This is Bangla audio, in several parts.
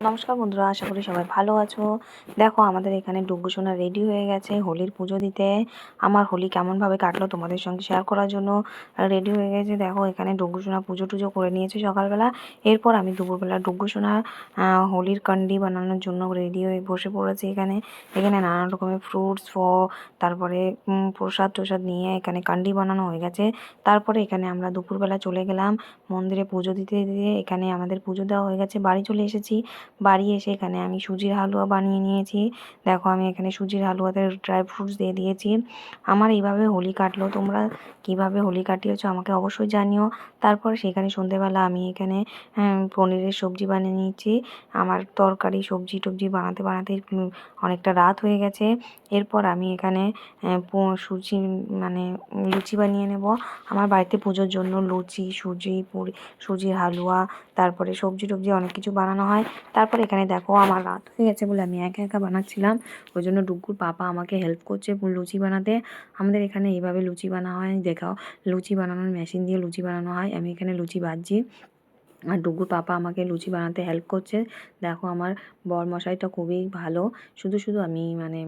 নমস্কার বন্ধুরা, আশা করি সবাই ভালো আছো। দেখো, আমাদের এখানে ডুগ্গু সোনা রেডি হয়ে গেছে হোলির পুজো দিতে। আমার হোলি কেমনভাবে কাটলো তোমাদের সঙ্গে শেয়ার করার জন্য রেডি হয়ে গেছে। দেখো, এখানে ডুগ্গু সোনা পুজো টুজো করে নিয়েছে সকালবেলা। এরপর আমি দুপুরবেলা ডুগ্গু সোনা হোলির কান্ডি বানানোর জন্য রেডি হয়ে বসে পড়েছি এখানে। এখানে নানা রকমের ফ্রুটস ফ তারপরে প্রসাদ টোসাদ নিয়ে এখানে কান্ডি বানানো হয়ে গেছে। তারপরে এখানে আমরা দুপুরবেলা চলে গেলাম মন্দিরে পুজো দিতে দিয়ে এখানে আমাদের পুজো দেওয়া হয়ে গেছে। বাড়ি চলে এসেছি। বাড়ি এসে এখানে আমি সুজির হালুয়া বানিয়ে নিয়েছি। দেখো, আমি এখানে সুজির হালুয়াতে ড্রাই ফ্রুটস দিয়ে দিয়েছি। আমার এইভাবে হোলি কাটলো। তোমরা কীভাবে হোলি কাটিয়েছো আমাকে অবশ্যই জানিও। তারপর সেখানে সন্ধেবেলা আমি এখানে পনিরের সবজি বানিয়ে নিয়েছি। আমার তরকারি, সবজি টবজি বানাতে বানাতে অনেকটা রাত হয়ে গেছে। এরপর আমি এখানে সুজি মানে লুচি বানিয়ে নেব। আমার বাড়িতে পুজোর জন্য লুচি, সুজি, পুরি, সুজির হালুয়া, তারপরে সবজি টবজি অনেক কিছু বানানো হয়। তারপর এখানে দেখো আমার রাত হয়ে গেছে বলে আমি একা একা বানাচ্ছিলাম। ওই জন্য ডুগুর পাপা আমাকে হেল্প করছে লুচি বানাতে। আমাদের এখানে এইভাবে লুচি বানা হয়, দেখাও। লুচি বানানোর মেশিন দিয়ে লুচি বানানো হয়। আমি এখানে লুচি বাজছি আর ডুগ্গুর পাপা আমাকে লুচি বানাতে হেল্প করছে। দেখো আমার বর মশাইটা খুবই ভালো। শুধু শুধু আমি মানে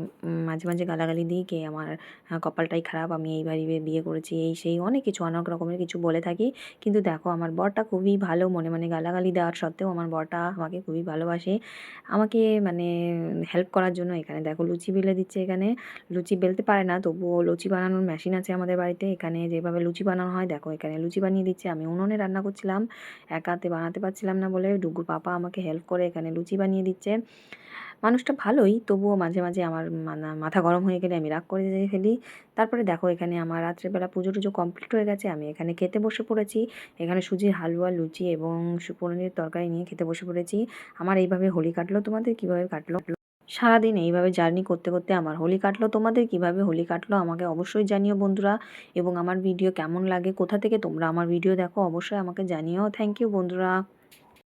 মাঝে মাঝে গালাগালি দিই কে আমার কপালটাই খারাপ, আমি এই বাড়ি বিয়ে করেছি, এই, সেই, অনেক কিছু, অনেক রকমের কিছু বলে থাকি। কিন্তু দেখো আমার বরটা খুবই ভালো, মনে মনে গালাগালি দেওয়ার সত্ত্বেও আমার বরটা আমাকে খুবই ভালোবাসে। আমাকে মানে হেল্প করার জন্য এখানে দেখো লুচি বেলে দিচ্ছে এখানে। লুচি বেলতে পারে না, তবুও লুচি বানানোর মেশিন আছে আমাদের বাড়িতে। এখানে যেভাবে লুচি বানানো হয়, দেখো এখানে লুচি বানিয়ে দিচ্ছে। আমি উনুনে রান্না করছিলাম একা হাতে বানাতে পারছিলাম না বলে ডুগুর পাপা আমাকে হেল্প করে এখানে লুচি বানিয়ে দিচ্ছে। মানুষটা ভালোই, তবুও মাঝে মাঝে আমার মানে মাথা গরম হয়ে গেলে আমি রাগ করে দিয়ে ফেলি। তারপরে দেখো এখানে আমার রাত্রেবেলা পুজো টুজো কমপ্লিট হয়ে গেছে, আমি এখানে খেতে বসে পড়েছি। এখানে সুজির হালুয়া, লুচি এবং পনিরের তরকারি নিয়ে খেতে বসে পড়েছি। আমার এইভাবে হোলি কাটলো, তোমাদের কীভাবে কাটলো? সারাদিন এইভাবে জার্নি করতে করতে আমার হোলি কাটলো। তোমাদের কীভাবে হোলি কাটলো আমাকে অবশ্যই জানিও বন্ধুরা। এবং আমার ভিডিও কেমন লাগে, কোথা থেকে তোমরা আমার ভিডিও দেখো অবশ্যই আমাকে জানিও। থ্যাংক ইউ বন্ধুরা।